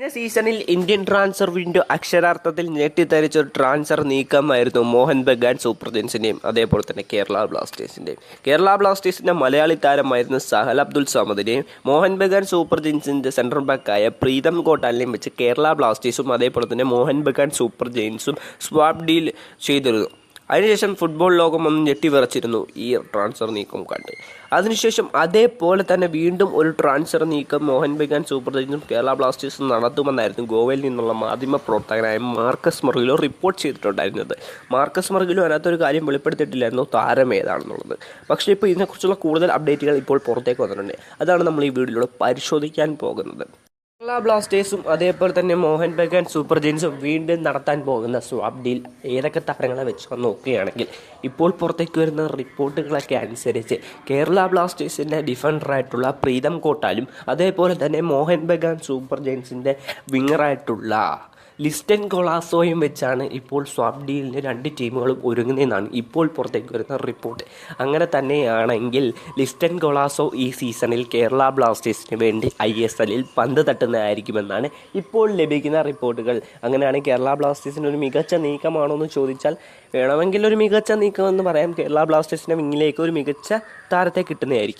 കഴിഞ്ഞ സീസണിൽ Indian transfer window അക്ഷരാർത്ഥത്തിൽ ഞെട്ടിത്തരിച്ച ഒരു ട്രാൻസ്ഫർ നീക്കമായിരുന്നു മോഹൻ ബഗാൻ സൂപ്പർ ജെൻസിന്റെയും അതേപോലെ തന്നെ കേരള ബ്ലാസ്റ്റേഴ്സിന്റെയും. കേരള ബ്ലാസ്റ്റേഴ്സിന്റെ മലയാളി താരമായിരുന്ന സഹൽ അബ്ദുൽ സമദിനെയും മോഹൻ ബഗാൻ സൂപ്പർ ജെയിൻസിന്റെ സെൻട്രൽ ബാക്കായ പ്രീതം കോട്ടാലിനെയും വെച്ച് കേരള ബ്ലാസ്റ്റേഴ്സും അതേപോലെ തന്നെ മോഹൻ ബഗാൻ സൂപ്പർ ജെയിൻസും സ്വാപ് ഡീൽ ചെയ്തിരുന്നു. അതിനുശേഷം ഫുട്ബോൾ ലോകം ഒന്ന് ഞെട്ടിവിറച്ചിരുന്നു. ഈ ട്രാൻസ്ഫർ നീക്കം കണ്ട്. അതിനുശേഷം അതേപോലെ തന്നെ വീണ്ടും ഒരു ട്രാൻസ്ഫർ നീക്കം മോഹൻ ബഗാൻ സൂപ്പർ ജയൻസും കേരള ബ്ലാസ്റ്റേഴ്സും നടത്തുമെന്നായിരുന്നു ഗോവയിൽ നിന്നുള്ള മാധ്യമ പ്രവർത്തകനായ മാർക്കസ് മർഗിലോ റിപ്പോർട്ട് ചെയ്തിട്ടുണ്ടായിരുന്നത്. മാർക്കസ് മർഗിലോ അതിനകത്തൊരു കാര്യം വെളിപ്പെടുത്തിയിട്ടില്ലായിരുന്നു താരം ഏതാണെന്നുള്ളത്. പക്ഷേ ഇപ്പോൾ ഇതിനെക്കുറിച്ചുള്ള കൂടുതൽ അപ്ഡേറ്റുകൾ ഇപ്പോൾ പുറത്തേക്ക് വന്നിട്ടുണ്ട്. അതാണ് നമ്മൾ ഈ വീഡിയോയിലൂടെ പരിശോധിക്കാൻ പോകുന്നത്. കേരള ബ്ലാസ്റ്റേഴ്സും അതേപോലെ തന്നെ മോഹൻ ബഗാൻ സൂപ്പർ ജെയിൻസും വീണ്ടും നടത്താൻ പോകുന്ന സ്വാപ് ഡീൽ ഏതൊക്കെ താരങ്ങളെ വെച്ച് നോക്കുകയാണെങ്കിൽ ഇപ്പോൾ പുറത്തേക്ക് വരുന്ന റിപ്പോർട്ടുകളൊക്കെ അനുസരിച്ച് കേരള ബ്ലാസ്റ്റേഴ്സിന്റെ ഡിഫൻഡറായിട്ടുള്ള പ്രീതം കോട്ടാലും അതേപോലെ തന്നെ മോഹൻ ബഗാൻ സൂപ്പർ ജെയിൻസിന്റെ വിങ്ങറായിട്ടുള്ള ലിസ്റ്റൻ കൊളാസോയും വെച്ചാണ് ഇപ്പോൾ സ്വാബ് ഡീലിന് രണ്ട് ടീമുകളും ഒരുങ്ങുന്നതെന്നാണ് ഇപ്പോൾ പുറത്തേക്ക് വരുന്ന റിപ്പോർട്ട് അങ്ങനെ തന്നെയാണെങ്കിൽ ലിസ്റ്റൻ കൊളാസോ ഈ സീസണിൽ കേരള ബ്ലാസ്റ്റേഴ്സിന് വേണ്ടി ഐ എസ് എല്ലിൽ പന്ത് തട്ടുന്നതായിരിക്കുമെന്നാണ് ഇപ്പോൾ ലഭിക്കുന്ന റിപ്പോർട്ടുകൾ. അങ്ങനെയാണെങ്കിൽ കേരള ബ്ലാസ്റ്റേഴ്സിന് ഒരു മികച്ച നീക്കമാണോ എന്ന് ചോദിച്ചാൽ വേണമെങ്കിൽ ഒരു മികച്ച നീക്കമെന്ന് പറയാം. കേരള ബ്ലാസ്റ്റേഴ്സിന്റെ വിങ്ങിലേക്ക് ഒരു മികച്ച താരത്തെ കിട്ടുന്നതായിരിക്കും.